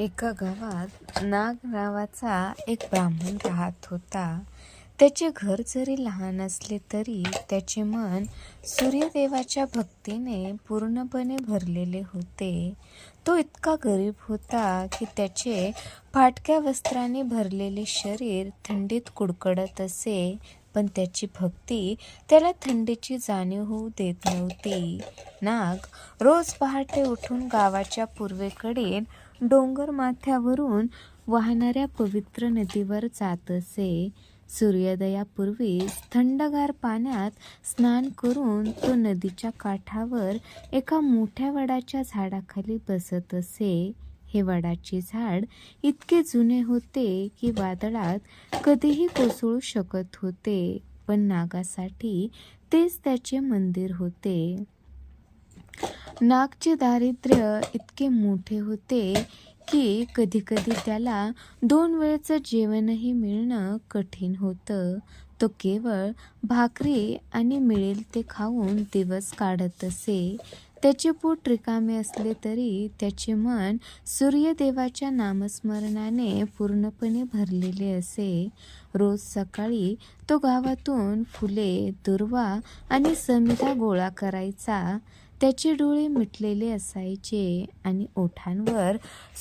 एका गावात नाग नावाचा एक ब्राह्मण राहत होता. त्याचे घर जरी लहान असले तरी त्याचे मन सूर्यदेवाच्या भक्तीने पूर्णपणे भरलेले होते. तो इतका गरीब होता की त्याचे फाटक्या वस्त्राने भरलेले शरीर थंडीत कुडकडत असे पण त्याची भक्ती त्याला थंडीची जाणीव होऊ देत नव्हती. नाग रोज पहाटे उठून गावाच्या पूर्वेकडील डोंगर माथ्यावरून वाहणाऱ्या पवित्र नदीवर जात असे. सूर्योदयापूर्वीच थंडगार पाण्यात स्नान करून तो नदीच्या काठावर एका मोठ्या वडाच्या झाडाखाली बसत असे. हे वडाचे झाड इतके जुने होते की वादळात कधीही कोसळू शकत होते पण नागासाठी तेच त्याचे मंदिर होते. नागचे दारिद्र्य इतके मोठे होते की कधीकधी त्याला दोन वेळचं जेवणही मिळणं कठीण होतं. तो केवळ भाकरी आणि मिळेल ते खाऊन दिवस काढत असे. त्याचे पोट रिकामे असले तरी त्याचे मन सूर्यदेवाच्या नामस्मरणाने पूर्णपणे भरलेले असे. रोज सकाळी तो गावातून फुले दुर्वा आणि समिधा गोळा करायचा. त्याचे डोळे मिटलेले असायचे आणि ओठांवर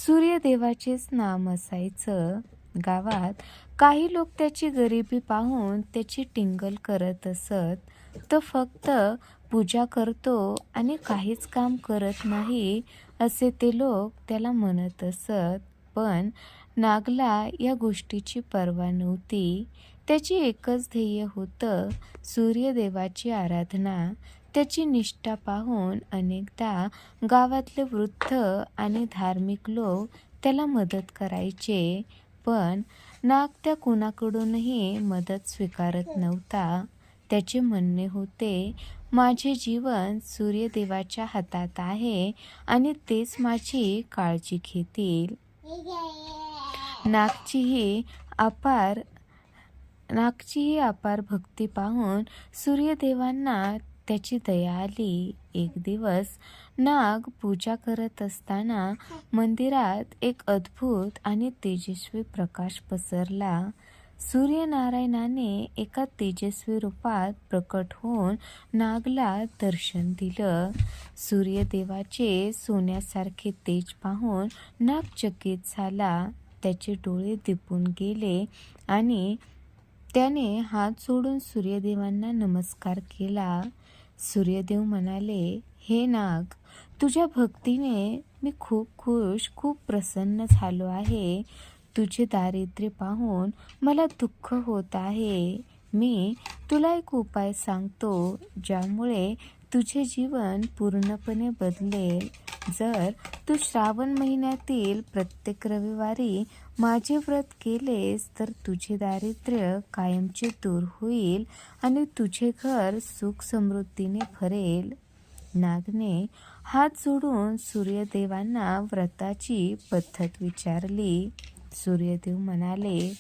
सूर्यदेवाचेच नाम असायचं. गावात काही लोक त्याची गरिबी पाहून त्याची टिंगल करत असत. तो फक्त पूजा करतो आणि काहीच काम करत नाही असे ते लोक त्याला म्हणत असत. पण नागला या गोष्टीची पर्वा नव्हती. त्याची एकच ध्येय होतं सूर्यदेवाची आराधना. त्याची निष्ठा पाहून अनेकदा गावातले वृद्ध आणि धार्मिक लोक त्याला मदत करायचे पण नाग त्या कुणाकडूनही मदत स्वीकारत नव्हता. त्याचे म्हणणे होते माझे जीवन सूर्यदेवाच्या हातात आहे आणि तेच माझी काळजी घेतील. नागची ही अपार नागची ही अपार भक्ती पाहून सूर्यदेवांना त्याची दया आली एक दिवस नाग पूजा करत असताना मंदिरात एक अद्भुत आणि तेजस्वी प्रकाश पसरला. सूर्यनारायणाने एका तेजस्वी रूपात प्रकट होऊन नागला दर्शन दिलं. सूर्यदेवाचे सोन्यासारखे तेज पाहून नाग चकित झाला. त्याचे डोळे दिपून गेले आणि त्याने हात सोडून सूर्यदेवांना नमस्कार केला. सूर्यदेव म्हणाले हे नाग तुझ्या भक्तीने मी खूप खुश खूप प्रसन्न झालो आहे. तुझे दारिद्र्य पाहून मला दुःख होत आहे. मी तुला एक उपाय सांगतो ज्यामुळे तुझे जीवन पूर्णपणे बदलेल. जर तू श्रावण महिन्यातील प्रत्येक रविवारी माझे व्रत केलेस तर तुझे दारिद्र्य कायमचे दूर होईल आणि तुझे घर सुख समृद्धीने भरेल. नागने हात जोडून सूर्यदेवांना व्रताची पद्धत विचारली. सूर्यदेव म्हणाले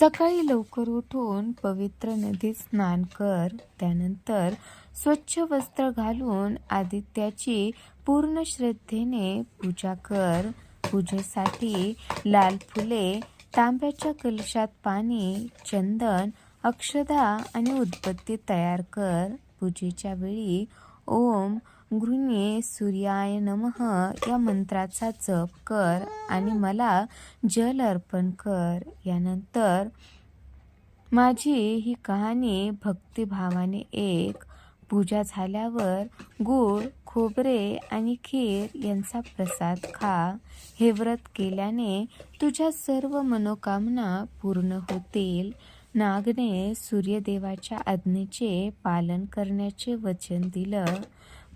सकाळी लवकर उठून पवित्र नदीत स्नान कर. त्यानंतर स्वच्छ वस्त्र घालून आदित्याची पूर्ण श्रद्धेने पूजा कर. पूजेसाठी लाल फुले तांब्याच्या कलशात पाणी चंदन अक्षदा आणि उत्पत्ती तयार कर. पूजेच्या वेळी ओम गृहिणी सूर्याय नमः या मंत्राचा जप कर आणि मला जल अर्पण कर. यानंतर माझी ही कहाणी भक्तिभावाने एक. पूजा झाल्यावर गूळ खोबरे आणि खीर यांचा प्रसाद खा. हे व्रत केल्याने तुझ्या सर्व मनोकामना पूर्ण होतील. नागने सूर्यदेवाच्या आज्ञेचे पालन करण्याचे वचन दिलं.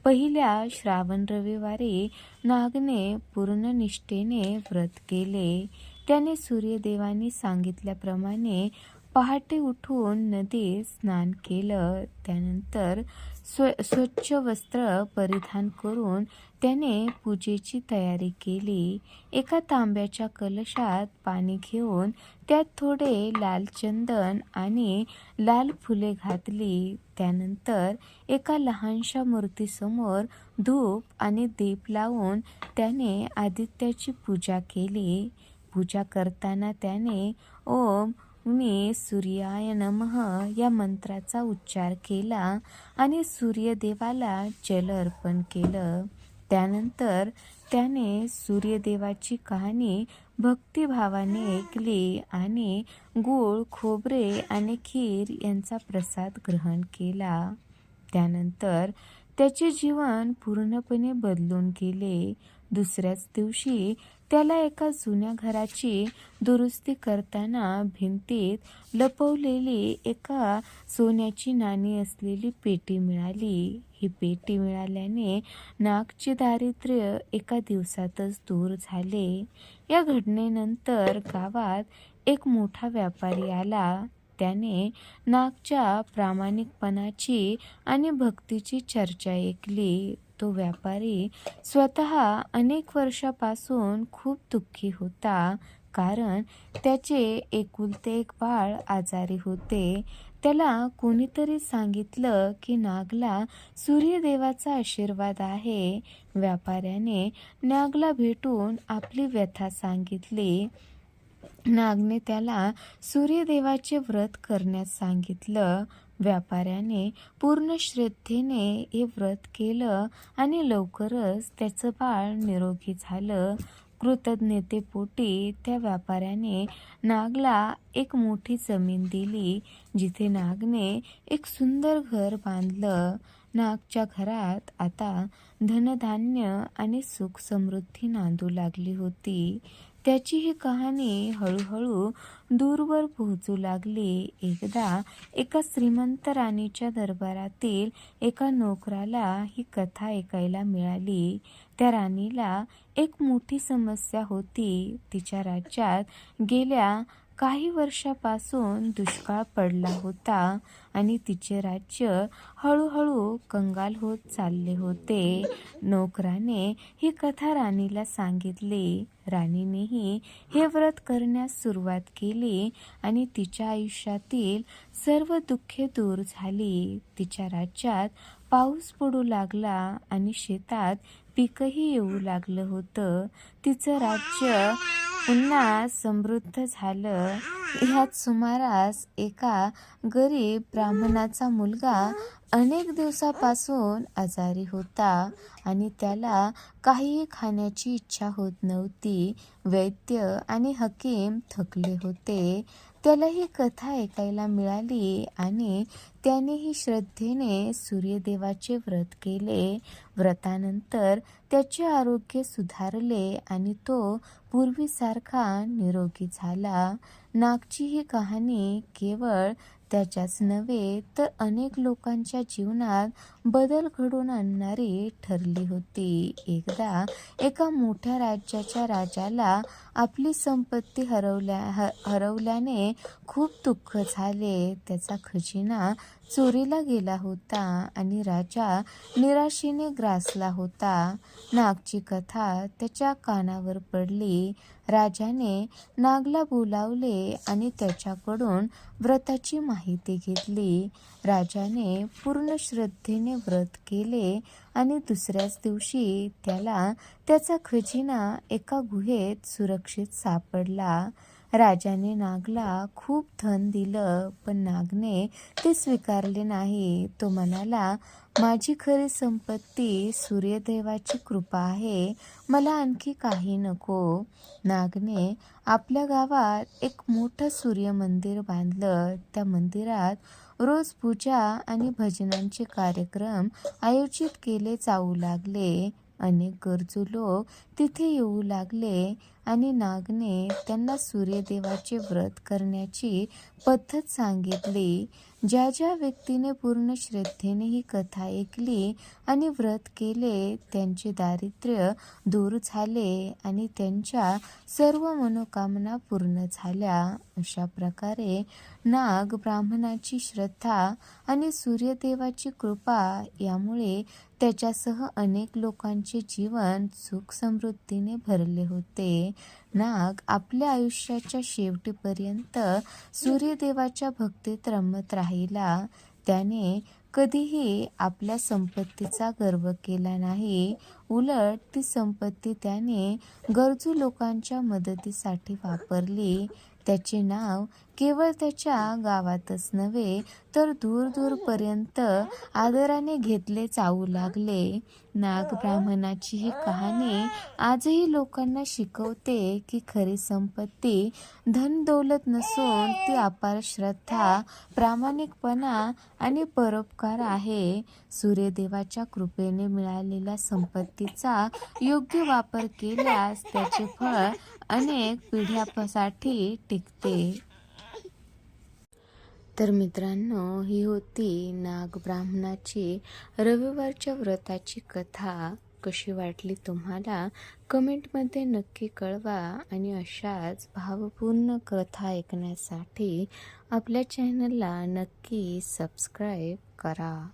पहिल्या श्रावण रविवारी नागने पूर्ण निष्ठेने व्रत केले. त्याने सूर्यदेवानी सांगितल्याप्रमाणे पहाटे उठून नदीत स्नान केलं. त्यानंतर स्व स्वच्छ वस्त्र परिधान करून त्याने पूजेची तयारी केली. एका तांब्याच्या कलशात पाणी घेऊन त्यात थोडे लाल चंदन आणि लाल फुले घातली. त्यानंतर एका लहानशा मूर्तीसमोर धूप आणि दीप लावून त्याने आदित्याची पूजा केली. पूजा करताना त्याने ओम मी सूर्याय नमः या मंत्राचा उच्चार केला आणि सूर्यदेवाला जल अर्पण केलं. त्यानंतर त्याने सूर्यदेवाची कहाणी भक्तिभावाने ऐकली आणि गूळ खोबरे आणि खीर यांचा प्रसाद ग्रहण केला. त्यानंतर त्याचे जीवन पूर्णपणे बदलून गेले. दुसऱ्याच दिवशी त्याला एका जुन्या घराची दुरुस्ती करताना भिंतीत लपवलेली एका सोन्याची नाणी असलेली पेटी मिळाली. ही पेटी मिळाल्याने नागचे दारिद्र्य एका दिवसातच दूर झाले. या घटनेनंतर गावात एक मोठा व्यापारी आला. त्याने नागच्या प्रामाणिकपणाची आणि भक्तीची चर्चा ऐकली. तो व्यापारी स्वतः अनेक वर्षापासून खूप दुःखी होता कारण त्याचे एकुलते एक बाळ आजारी होते. त्याला कोणीतरी सांगितलं की नागला सूर्यदेवाचा आशीर्वाद आहे. व्यापाऱ्याने नागला भेटून आपली व्यथा सांगितली. नागने त्याला सूर्यदेवाचे व्रत करण्यास सांगितलं. व्यापाऱ्याने पूर्ण श्रद्धेने हे व्रत केलं आणि लवकरच त्याचं बाळ निरोगी झालं. कृतज्ञतेपोटी त्या व्यापाऱ्याने नागला एक मोठी जमीन दिली जिथे नागने एक सुंदर घर बांधलं. नागच्या घरात आता धनधान्य आणि सुख समृद्धी नांदू लागली होती. त्याची ही कहाणी हळूहळू दूरवर पोहोचू लागली. एकदा एका श्रीमंत राणीच्या दरबारातील एका नोकराला ही कथा ऐकायला मिळाली. त्या राणीला एक मोठी समस्या होती. तिच्या राज्यात गेल्या काही वर्षापासून दुष्काळ पडला होता आणि तिचे राज्य हळूहळू कंगाल होत चालले होते. नोकराने ही कथा राणीला सांगितली. राणीनेही हे व्रत करण्यास सुरुवात केली आणि तिच्या आयुष्यातील सर्व दुःखे दूर झाली. तिच्या राज्यात पाऊस पडू लागला आणि शेतात पिकही येऊ लागलं होतं. तिचं राज्य पुन्हा समृद्ध झालं. ह्याच सुमारास एका गरीब ब्राह्मणाचा मुलगा अनेक दिवसापासून आजारी होता आणि त्याला काहीही खाण्याची इच्छा होत नव्हती. वैद्य आणि हकीम थकले होते. त्याला ही कथा ऐकायला मिळाली आणि त्यानेही श्रद्धेने सूर्यदेवाचे व्रत केले. व्रतानंतर त्याचे आरोग्य सुधारले आणि तो पूर्वीसारखा निरोगी झाला. नागची ही कहाणी केवळ त्याच्याच नव्हे तर अनेक लोकांच्या जीवनात बदल घडून आणणारी ठरली होती. एकदा एका मोठ्या राज्याच्या राजाला आपली संपत्ती हरवल्या ह हरवल्याने खूप दुःख झाले. त्याचा खजिना चोरीला गेला होता आणि राजा निराशेने ग्रासला होता. नागची कथा त्याच्या कानावर पडली. राजाने नागला बोलावले आणि त्याच्याकडून व्रताची माहिती घेतली. राजाने पूर्ण श्रद्धेने व्रत केले आणि दुसऱ्याच दिवशी त्याला त्याचा खजिना एका गुहेत सुरक्षित सापडला. राजाने नागला खूप धन दिलं पण नागने ते स्वीकारले नाही. तो म्हणाला माझी खरी संपत्ती सूर्यदेवाची कृपा आहे. मला आणखी काही नको. नागने आपल्या गावात एक मोठं सूर्य मंदिर बांधलं. त्या मंदिरात रोज पूजा आणि भजनांचे कार्यक्रम आयोजित केले जाऊ लागले. अनेक गरजू लोक तिथे येऊ लागले आणि नागने त्यांना सूर्यदेवाचे व्रत करण्याची पद्धत सांगितली. ज्या ज्या व्यक्तीने पूर्ण श्रद्धेने ही कथा ऐकली आणि व्रत केले त्यांचे दारिद्र्य दूर झाले आणि त्यांच्या सर्व मनोकामना पूर्ण झाल्या. अशा प्रकारे नाग ब्राह्मणाची श्रद्धा आणि सूर्यदेवाची कृपा यामुळे त्याच्यासह अनेक लोकांचे जीवन सुख समृद्धीने भरले होते. नाग आपल्या आयुष्याच्या शेवटीपर्यंत सूर्यदेवाच्या भक्तीत रमत राहिला. त्याने कधीही आपल्या संपत्तीचा गर्व केला नाही. उलट ती संपत्ती त्याने गरजू लोकांच्या मदतीसाठी वापरली. त्याचे नाव केवळ त्याच्या गावातच नव्हे तर दूर दूरपर्यंत आदराने घेतले जाऊ लागले. नाग ब्राह्मणाची ही कहाणी आजही लोकांना शिकवते की खरी संपत्ती धन दौलत नसून ती अपार श्रद्धा प्रामाणिकपणा आणि परोपकार आहे. सूर्यदेवाच्या कृपेने मिळालेल्या संपत्तीचा योग्य वापर केल्यास त्याचे फळ अनेक पिढ्यासाठी टिकते. तर मित्रांनो ही होती नाग ब्राह्मणाची रविवारच्या व्रताची कथा. कशी वाटली तुम्हाला? कमेंटमध्ये नक्की कळवा आणि अशाच भावपूर्ण कथा ऐकण्यासाठी आपल्या चॅनलला नक्की सबस्क्राईब करा.